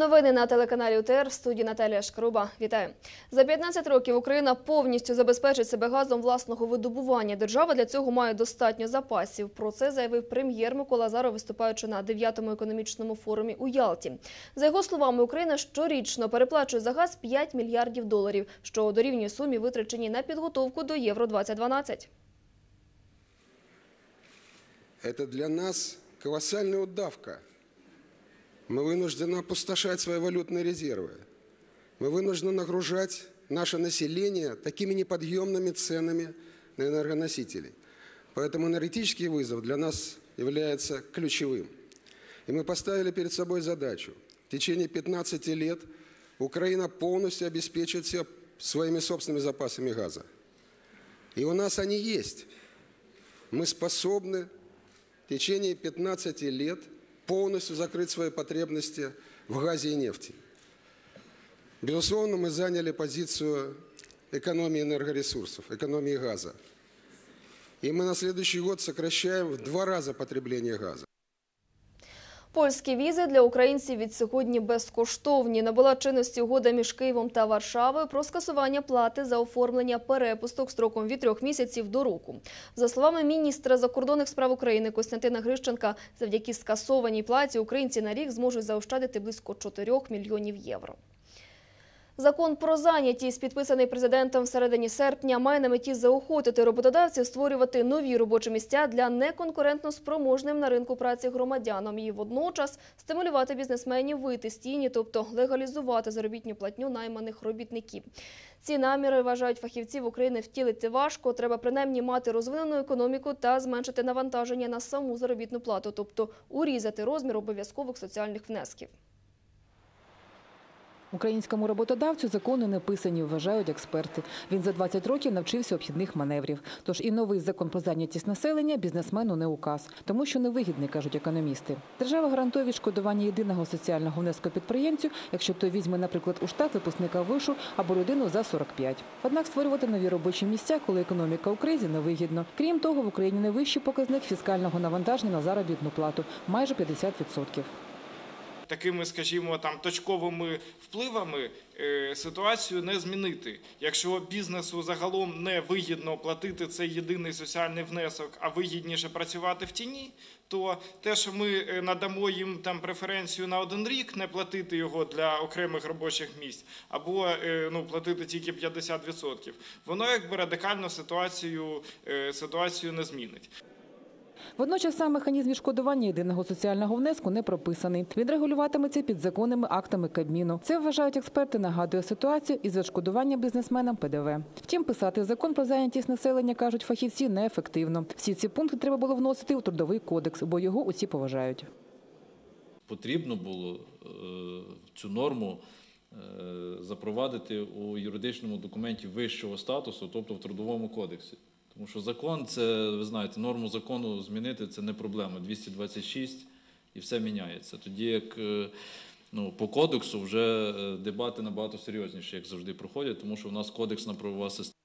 Новини на телеканалі УТР в студії Наталія Шкруба. Вітаю. За 15 років Україна повністю забезпечить себе газом власного видобування. Держава для цього має достатньо запасів. Про це заявив прем'єр Микола Азаров, виступаючи на 9-му економічному форумі у Ялті. За його словами, Україна щорічно переплачує за газ 5 мільярдів доларів, що дорівнює сумі витраченій на підготовку до Євро 2012. Это для нас колоссальная удавка. Мы вынуждены опустошать свои валютные резервы. Мы вынуждены нагружать наше население такими неподъемными ценами на энергоносители. Поэтому энергетический вызов для нас является ключевым. И мы поставили перед собой задачу. В течение 15 лет Украина полностью обеспечит себя своими собственными запасами газа. И у нас они есть. Мы способны в течение 15 лет полностью закрыть свои потребности в газе и нефти. Безусловно, мы заняли позицию экономии энергоресурсов, экономии газа. И мы на следующий год сокращаем в два раза потребление газа. Польські візи для українців від сьогодні безкоштовні. Набула чинності угода між Києвом та Варшавою про скасування плати за оформлення перепусток строком від трьох місяців до року. За словами міністра закордонних справ України Костянтина Грищенка, завдяки скасованій платі українці на рік зможуть заощадити близько 4 мільйонів євро. Закон про зайнятість, підписаний президентом всередині серпня, має на меті заохотити роботодавців створювати нові робочі місця для неконкурентно спроможним на ринку праці громадянам і водночас стимулювати бізнесменів вийти з тіні, тобто легалізувати заробітну платню найманих робітників. Ці наміри вважають фахівців України втілити важко. Треба принаймні мати розвинену економіку та зменшити навантаження на саму заробітну плату, тобто урізати розмір обов'язкових соціальних внесків. Українському роботодавцю закони не писані, вважають експерти. Він за 20 років навчився обхідних маневрів. Тож і новий закон про зайнятість населення бізнесмену не указ, тому що невигідний, кажуть економісти. Держава гарантує відшкодування єдиного соціального внеску підприємцю, якщо той візьме, наприклад, у штат випускника вишу або людину за 45. Однак створювати нові робочі місця, коли економіка у кризі, невигідно. Крім того, в Україні найвищий показник фіскального навантаження на заробітну плату майже 50%. Такими, скажімо, там точковими впливами е, ситуацію не змінити. Якщо бізнесу загалом не вигідно платити цей єдиний соціальний внесок, а вигідніше працювати в тіні, то те, що ми е, надамо їм там преференцію на один рік, не платити його для окремих робочих місць, або е, ну платити тільки 50%, воно якби радикально ситуацію, ситуацію не змінить. Водночас сам механізм відшкодування єдиного соціального внеску не прописаний. Він регулюватиметься підзаконними актами Кабміну. Це вважають експерти, нагадує ситуацію із відшкодуванням бізнесменам ПДВ. Втім, писати закон про зайнятість населення кажуть фахівці неефективно. Всі ці пункти треба було вносити у трудовий кодекс, бо його усі поважають. потрібно було е, цю норму е, запровадити у юридичному документі вищого статусу, тобто в трудовому кодексі. Тому що закон це, ви знаєте, норму закону змінити це не проблема. 226 і все міняється. Тоді як е, ну, по кодексу вже е, дебати набагато серйозніші, як завжди проходять, тому що в нас кодексна правова система.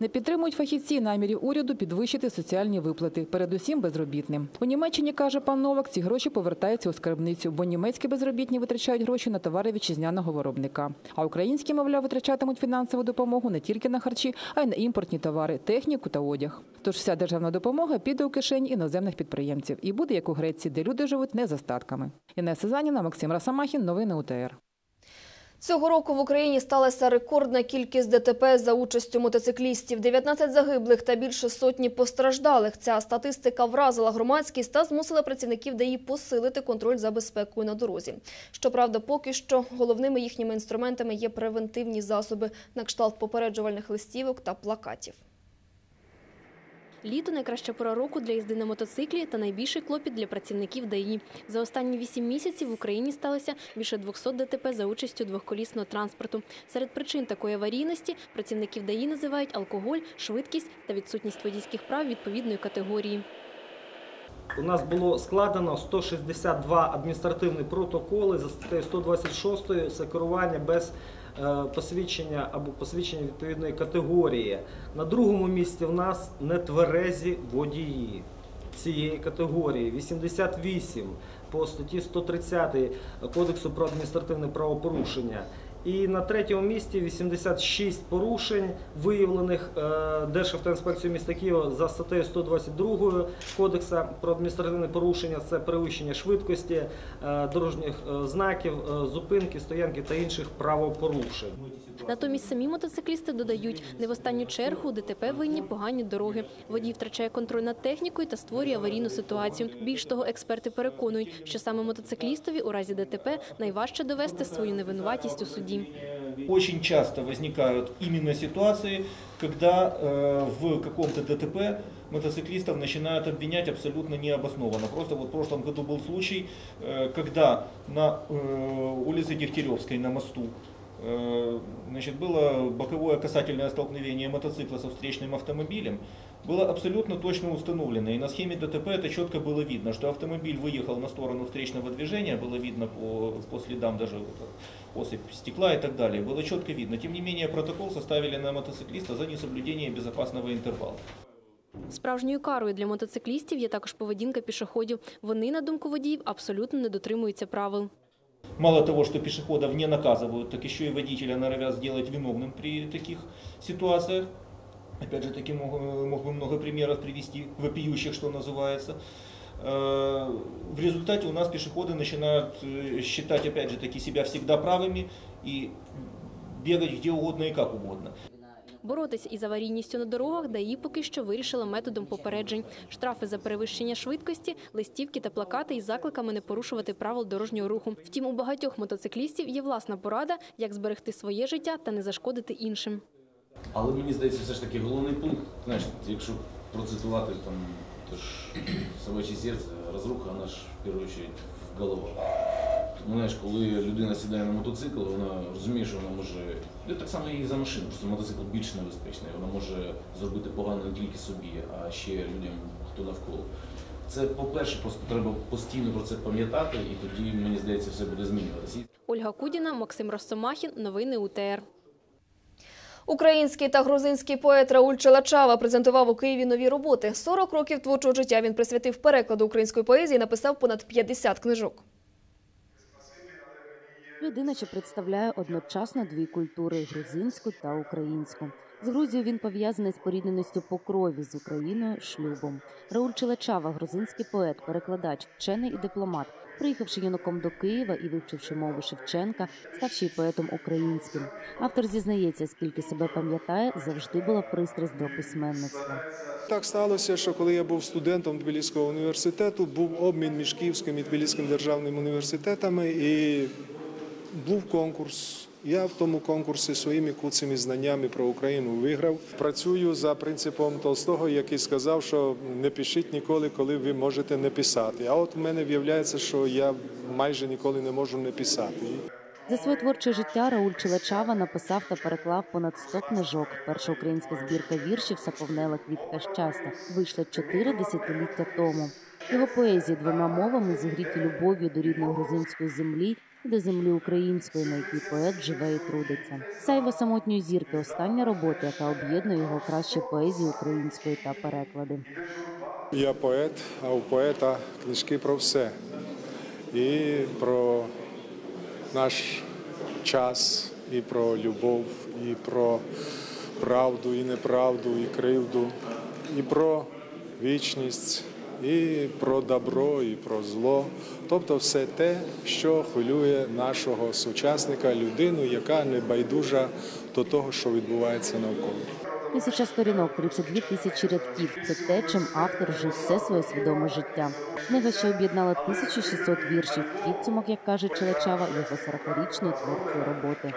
Не підтримують фахівці намірів уряду підвищити соціальні виплати, передусім безробітним. У Німеччині, каже пан Новак, ці гроші повертаються у скарбницю, бо німецькі безробітні витрачають гроші на товари вітчизняного виробника. А українські, мовляв, витрачатимуть фінансову допомогу не тільки на харчі, а й на імпортні товари, техніку та одяг. Тож вся державна допомога піде у кишені іноземних підприємців і буде як у Греції, де люди живуть не за статками. Інеса Заніна, Максим Расамахін, новини УТР. Цього року в Україні сталася рекордна кількість ДТП за участю мотоциклістів. 19 загиблих та більше сотні постраждалих. Ця статистика вразила громадськість та змусила працівників ДАІ посилити контроль за безпекою на дорозі. Щоправда, поки що головними їхніми інструментами є превентивні засоби на кшталт попереджувальних листівок та плакатів. Літо найкраща пора року для їзди на мотоциклі та найбільший клопіт для працівників ДАІ. За останні вісім місяців в Україні сталося більше 200 ДТП за участю двохколісного транспорту. Серед причин такої аварійності працівників ДАІ називають алкоголь, швидкість та відсутність водійських прав відповідної категорії. У нас було складено 162 адміністративні протоколи за статтею 126 це керування без посвідчення або посвідчення відповідної категорії. На другому місці в нас нетверезі водії цієї категорії 88. по статті 130 Кодексу про адміністративне правопорушення. І на третьому місці 86 порушень, виявлених е, Державтоінспекцією міста Києва за статтею 122 Кодексу про адміністративне порушення. Це перевищення швидкості, е, дорожніх е, знаків, зупинки, стоянки та інших правопорушень. Натомість самі мотоциклісти додають, не в останню чергу ДТП винні погані дороги. Водій втрачає контроль над технікою та створює аварійну ситуацію. Більш того, експерти переконують, що саме мотоциклістові у разі ДТП найважче довести свою невинуватість у суді Очень часто возникают именно ситуации, когда э, в каком-то ДТП мотоциклистов начинают обвинять абсолютно необоснованно. Просто вот в прошлом году был случай, э, когда на э, улице Дегтяревской на мосту э, значит, было боковое касательное столкновение мотоцикла со встречным автомобилем. Было абсолютно точно установлено, и на схеме ДТП это четко было видно, что автомобиль выехал на сторону встречного движения, было видно по, по следам даже вот, осыпь стекла и так далее, было четко видно. Тем не менее, протокол составили на мотоциклиста за несоблюдение безопасного интервала. Справжньою карою для мотоциклістів є також поведінка пішоходів. Вони, на думку водіїв, абсолютно не дотримуються правил. Мало того, что пешеходов не наказывают, так еще и водителя норовят сделать виновным при таких ситуациях. Опять же таки мог, мог бы много примеров привести, вопиющих, что называется. Э, В результате у нас пешеходы начинают э, считать, опять же таки, себя всегда правыми и бегать где угодно и как угодно. Боротись із аварійністю на дорогах ДАІ поки що вирішила методом попереджень. Штрафи за перевищення швидкості, листівки та плакати із закликами не порушувати правил дорожнього руху. Втім, у багатьох мотоциклістів є власна порада, як зберегти своє життя та не зашкодити іншим. Але мені здається, все ж таки головний пункт, знаєш, якщо процитувати там, то ж собаче серце, розруха, вона ж в першу чергу в головах. Тому знаєш, коли людина сідає на мотоцикл, вона розуміє, що вона може. Ну, так само і за машину, просто мотоцикл більш небезпечний. Вона може зробити погано не тільки собі, а ще людям, хто навколо. Це, по-перше, просто треба постійно про це пам'ятати, і тоді, мені здається, все буде змінюватися. Ольга Кудіна, Максим Росомахін. Новини УТР. Український та грузинський поет Рауль Челачава презентував у Києві нові роботи. 40 років творчого життя він присвятив перекладу української поезії, написав понад 50 книжок. Людина, що представляє одночасно дві культури грузинську та українську. З Грузією він пов'язаний з порідненістю по крові з Україною шлюбом. Рауль Челачава, грузинський поет, перекладач, вчений і дипломат. Приїхавши юнаком до Києва і вивчивши мову Шевченка, став поетом українським. Автор зізнається, скільки себе пам'ятає, завжди була пристрасть до письменництва. Так сталося, що коли я був студентом Тбіліського університету, був обмін між Київським і Тбіліським державними університетами, і був конкурс. Я в тому конкурсі своїми куцими знаннями про Україну виграв. Працюю за принципом Толстого, який сказав, що не пишіть ніколи, коли ви можете не писати. А от в мене виявляється, що я майже ніколи не можу не писати. За своє творче життя Рауль Челачава написав та переклав понад 100 книжок. Перша українська збірка віршів Саповнела квітка щастя вийшла чотири десятиліття тому. Його поезії двома мовами зігріті любов'ю до рідної грузинської землі до землі української, на якій поет живе і трудиться. Сайво самотньої зірки остання робота, яка об'єднує його кращі поезії української та переклади. Я поет, а у поета книжки про все. І про наш час, і про любов, і про правду, і неправду, і кривду, і про вічність, і про добро, і про зло. Тобто все те, що хвилює нашого сучасника, людину, яка не байдужа до того, що відбувається навколо. Тисяча сторінок, 32 тисячі рядків. Це те, чим автор жив все своє свідоме життя. Книга, що об'єднала 1600 віршів. Підсумок, як каже Челачава, його 40-річної творчої роботи.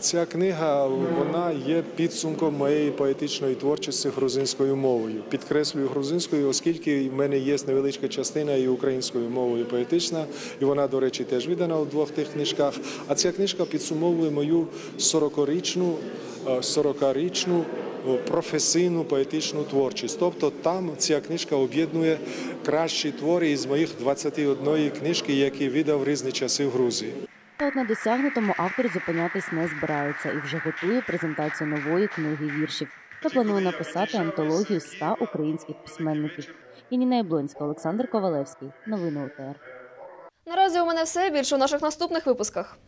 Ця книга вона є підсумком моєї поетичної творчості грузинською мовою. Підкреслюю грузинською, оскільки в мене є невеличка частина і українською мовою поетична, і вона, до речі, теж видана у двох тих книжках. А ця книжка підсумовує мою 40-річну, е, 40-річну професійну поетичну творчість. Тобто там ця книжка об'єднує кращі твори із моїх 21 книжки, які видав в різні часи в Грузії. Та от на досягнутому автор зупинятись не збирається і вже готує презентацію нової книги віршів та планує написати антологію 100 українських письменників. Яніна Яблонська, Олександр Ковалевський. Новини УТР. Наразі у мене все. Більше у наших наступних випусках.